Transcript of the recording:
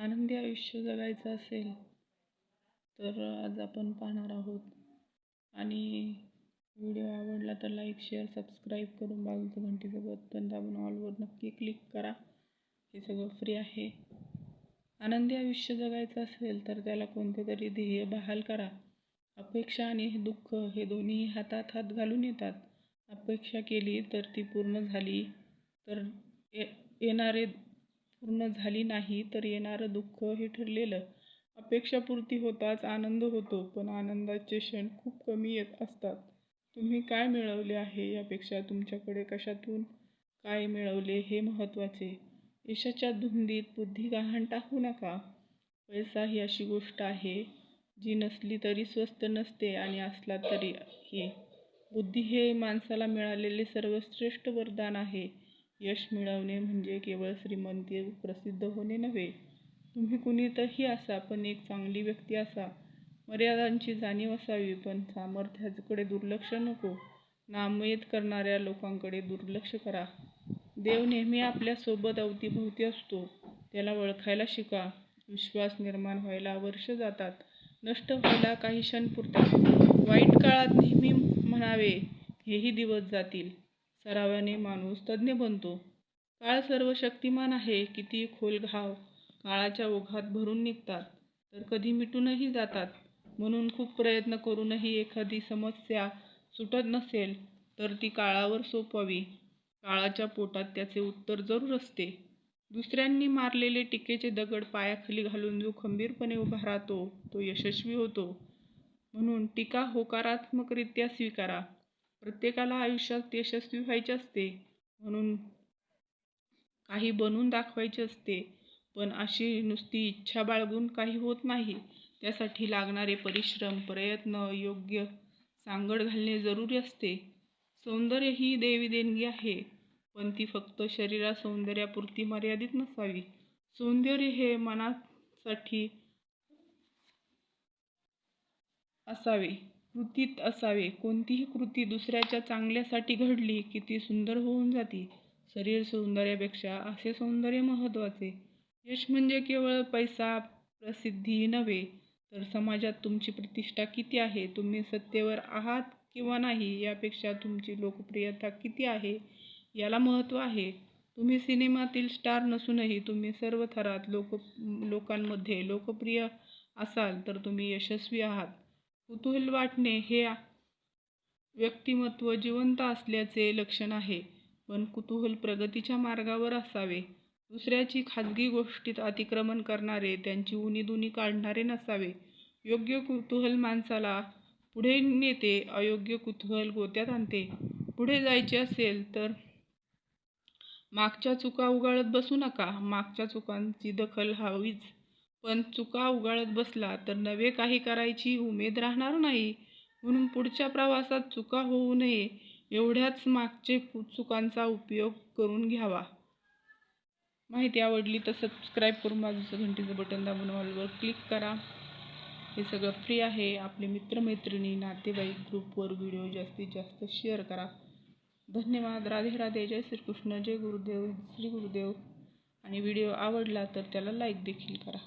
आनंदी आयुष्य जगायचं असेल तर आज आपण पाहणार आहोत. आणि व्हिडिओ आवडला तर लाईक शेअर सबस्क्राईब करून बाजूचं घंटीचं बटन दाबून ऑलवर नक्की क्लिक करा. हे सगळं फ्री आहे. आनंदी आयुष्य जगायचं असेल तर त्याला कोणते तरी ध्येय बहाल करा. अपेक्षा आणि हे दुःख हे दोन्ही हातात हात घालून येतात. अपेक्षा केली तर ती पूर्ण झाली तर ये येणारे पूर्ण झाली नाही तर येणारं दुःख हे ठरलेलं. अपेक्षापूर्ती होताच आनंद होतो पण आनंदाचे क्षण खूप कमी येत असतात. तुम्ही काय मिळवले आहे यापेक्षा तुमच्याकडे कशातून काय मिळवले हे महत्त्वाचे? यशाच्या धुंदीत बुद्धी गहाण टाकू नका. पैसा ही अशी गोष्ट आहे जी नसली तरी स्वस्त नसते आणि असला तरी ही. बुद्धी हे माणसाला मिळालेले सर्वश्रेष्ठ वरदान आहे. यश मिळवणे म्हणजे केवळ श्रीमंती प्रसिद्ध होणे नव्हे. तुम्ही कुणीतही असा पण एक चांगली व्यक्ती असा. मर्यादांची जाणीव असावी पण सामर्थ्याकडे दुर्लक्ष नको. नामयेत करणाऱ्या लोकांकडे दुर्लक्ष करा. देव नेहमी आपल्यासोबत अवतीभोवती असतो. त्याला ओळखायला शिका. विश्वास निर्माण व्हायला वर्ष जातात. नष्ट व्हायला काही क्षण पुरतात. वाईट काळात नेहमी म्हणावे हेही दिवस जातील. सरावाने माणूस तज्ज्ञ बनतो. काळ सर्व शक्तिमान आहे किती खोल घाव काळाच्या ओघात भरून निघतात. तर कधी मिटूनही जातात. म्हणून खूप प्रयत्न करूनही एखादी समस्या सुटत नसेल तर ती काळावर सोपवावी. काळाच्या पोटात त्याचे उत्तर जरूर असते. दुसऱ्यांनी मारलेले टीकेचे दगड पायाखाली घालून जो खंबीरपणे उभा राहतो तो यशस्वी होतो. म्हणून टीका होकारात्मकरित्या स्वीकारा. प्रत्येकाला आयुष्यात यशस्वी व्हायचे असते. म्हणून काही बनून दाखवायचे असते. पण अशी नुसती इच्छा बाळगून काही होत नाही. त्यासाठी लागणारे परिश्रम प्रयत्न योग्य सांगड घालणे जरुरी असते. सौंदर्य ही देवी देणगी आहे. पण ती फक्त शरीरा सौंदर्यापुरती मर्यादित नसावी. सौंदर्य हे मनासाठी असावे. कृतीत असावे. कोणतीही कृती दुसऱ्याच्या चांगल्यासाठी घडली की ती सुंदर होऊन जाते. शरीर सौंदर्यापेक्षा असे सौंदर्य महत्त्वाचे. यश म्हणजे केवळ पैसा प्रसिद्धी नव्हे तर समाजात तुमची प्रतिष्ठा किती आहे? तुम्ही सत्तेवर आहात किंवा नाही? यापेक्षा तुमची लोकप्रियता किती आहे? याला महत्त्व आहे. तुम्ही सिनेमातील स्टार नसूनही तुम्ही सर्व थरात लोक लोकांमध्ये लोकप्रिय असाल तर तुम्ही यशस्वी आहात. कुतूहल वाटणे हे व्यक्तिमत्व जिवंत असल्याचे लक्षण आहे. पण कुतूहल प्रगतीच्या मार्गावर असावे. दुसऱ्याची खाजगी गोष्टीत अतिक्रमण करणारे त्यांची उनीदुनी काढणारे नसावे. योग्य कुतूहल माणसाला पुढे नेते अयोग्य कुतूहल गोत्यात आणते. पुढे जायचे असेल तर मागच्या चुका उगाळत बसू नका. मागच्या चुकांची दखल हवीच. पण चुका उगाळत बसला तर नवे काही करायची उमेद राहणार नाही. म्हणून पुढच्या प्रवासात चुका होऊ नये एवढ्याच मागचे चुकांचा उपयोग करून घ्यावा. माहिती आवडली तर सबस्क्राईब करून बाजूचं घंटीचं बटन दाबून ऑलवर क्लिक करा. हे सगळं फ्री आहे. आपले मित्रमैत्रिणी नातेवाईक ग्रुपवर व्हिडिओ जास्तीत जास्त शेअर करा. धन्यवाद. राधे राधे. जय श्रीकृष्ण. जय गुरुदेव. श्री गुरुदेव. आणि व्हिडिओ आवडला तर त्याला लाईक देखील करा.